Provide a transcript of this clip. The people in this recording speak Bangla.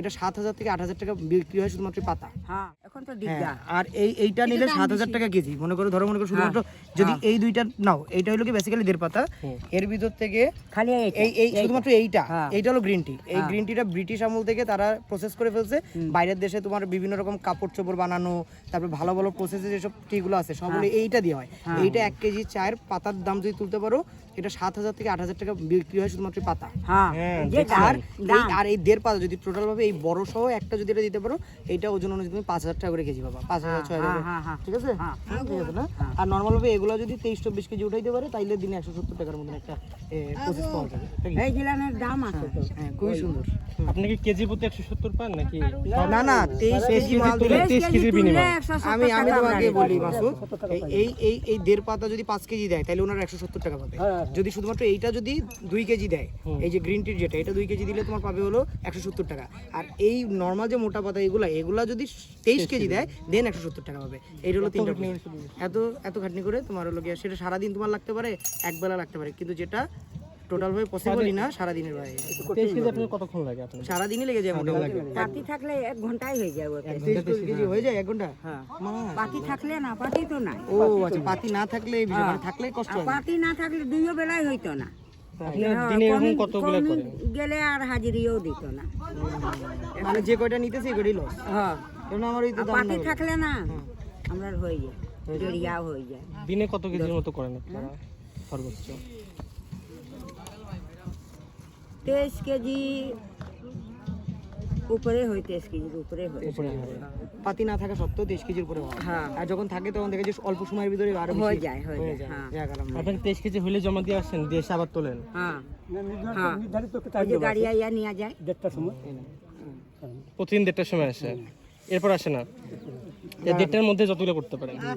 এটা সাত হাজার থেকে আট হাজার টাকা বিক্রি হয় শুধুমাত্র পাতা। হ্যাঁ। হ্যাঁ, দিগদার আর এই এইটা নিলে সাত হাজার টাকা কেজি। মনে করো ধরো মনে করো শুধুমাত্র যদি এই দুইটা নাও এইটা হলো কি বেসিক্যালি দেড় পাতা। এর ভিতর থেকে খালি এই এই শুধুমাত্র এইটা হ্যাঁ। এইটা হলো গ্রিন টি এই গ্রিন টিটা ব্রিটিশ আমল থেকে তারা প্রসেস করে ফেলছে। বাইরের দেশে তোমার বিভিন্ন রকম কাপড় চোপড় বানানো তারপর ভালো ভালো প্রসেসে যেসব টিগুলো আছে সবগুলো এইটা দিয়ে হয়। এইটা এক কেজি চায়ের পাতার দাম যদি তুলতে পারো এটা সাত হাজার থেকে আট হাজার টাকা বিক্রি হয় শুধুমাত্র পাতা। হ্যাঁ আর এই আর এই দেড় পাতা যদি টোটাল ভাবে এই বড় সহ একটা যদি এটা দিতে পারো এইটা ওজন অনুযায়ী তুমি পাঁচ হাজার টাকা করে কেজি পাবা পাঁচ হাজার ছয় হাজার হ্যাঁ, হ্যাঁ, হ্যাঁ। ঠিক আছে? ঠিক আছে না? আর নর্মাল ভাবে এগুলো যদি তেইশ চব্বিশ কেজি উঠাইতে পারে তাইলে দিনে একশো সত্তর টাকার মতন একটা প্রসেস পাওয়া যাবে। এই দাম আছে তো। হ্যাঁ খুবই সুন্দর। আপনি কি কেজি প্রতি একশো সত্তর পান নাকি? না না তেইশ কেজি মাল দিলে তেইশ কেজির বিনিময়ে। আমি আমি তোমাকে বলি নেব। মাসুদ এই- এই এই এই দেড় পাতা যদি পাঁচ কেজি দেয় তাহলে ওনারা একশো সত্তর টাকা পাবে। যদি শুধুমাত্র এইটা যদি দুই কেজি দেয় এই যে গ্রিন টির যেটা এটা দুই কেজি দিলে তোমার পাবে হলো একশো সত্তর টাকা। আর এই নর্মাল যে মোটা পাতা এগুলা এগুলা যদি তেইশ কেজি দেয় দেন একশো সত্তর টাকা পাবে। এই হলো তিনটা এত এত খাটনি করে তোমার হলো গিয়ে সেটা সারাদিন তোমার লাগতে পারে এক বেলা লাগতে পারে কিন্তু যেটা টোটাল ভাবে পসিবলই না সারাদিনের বাইরে। তেইশ কতক্ষণ লাগে আপনার লেগে যায় মোটামুটি। পাতি থাকলে এক ঘন্টায় হয়ে। তেইশ কেজি হয়ে যায় এক ঘণ্টা? হ্যাঁ। পাতি থাকলে না পাতি তো নাই। ও আচ্ছা পাতি না থাকলে মানে থাকলে কষ্ট হয়। পাতি না থাকলে দুইও বেলায় হইতো না। হ্যাঁ, দিনে কতগুলো গেলে আর হাজিরিও দিত না। মানে যে কয়টা নিতেছে কয়টাই লস হ্যাঁ। পাতি থাকলে না আমরা হয়ে যায় জড়িয়াও হয়ে যায়। দিনে কত কেজির মতো করেন আপনারা? সর্বোচ্চ। তেইশ কেজি উপরে হয় তেইশ কেজির উপরে হয়। পাতি না থাকা সত্ত্বেও তেইশ কেজির উপরে হয়। হ্যাঁ। আর যখন থাকে তখন দেখে যে অল্প সময়ের ভিতরে আরও বেশি হয়ে যায় হয়ে হয়ে যায় যায়। হ্যাঁ। যাক আলহামদুলিল্লাহ। আপনার তেইশ কেজি হলে জমা দিয়ে আসেন দিয়ে এসে আবার তোলেন। হ্যাঁ। হ্যাঁ। ওই যে গাড়ি আইয়া নিয়ে যায়। প্রতিদিন দেড়টার সময় আসে। এরপর আসে না। এই দেড়টার মধ্যে যতগুলো করতে পারেন। আচ্ছা,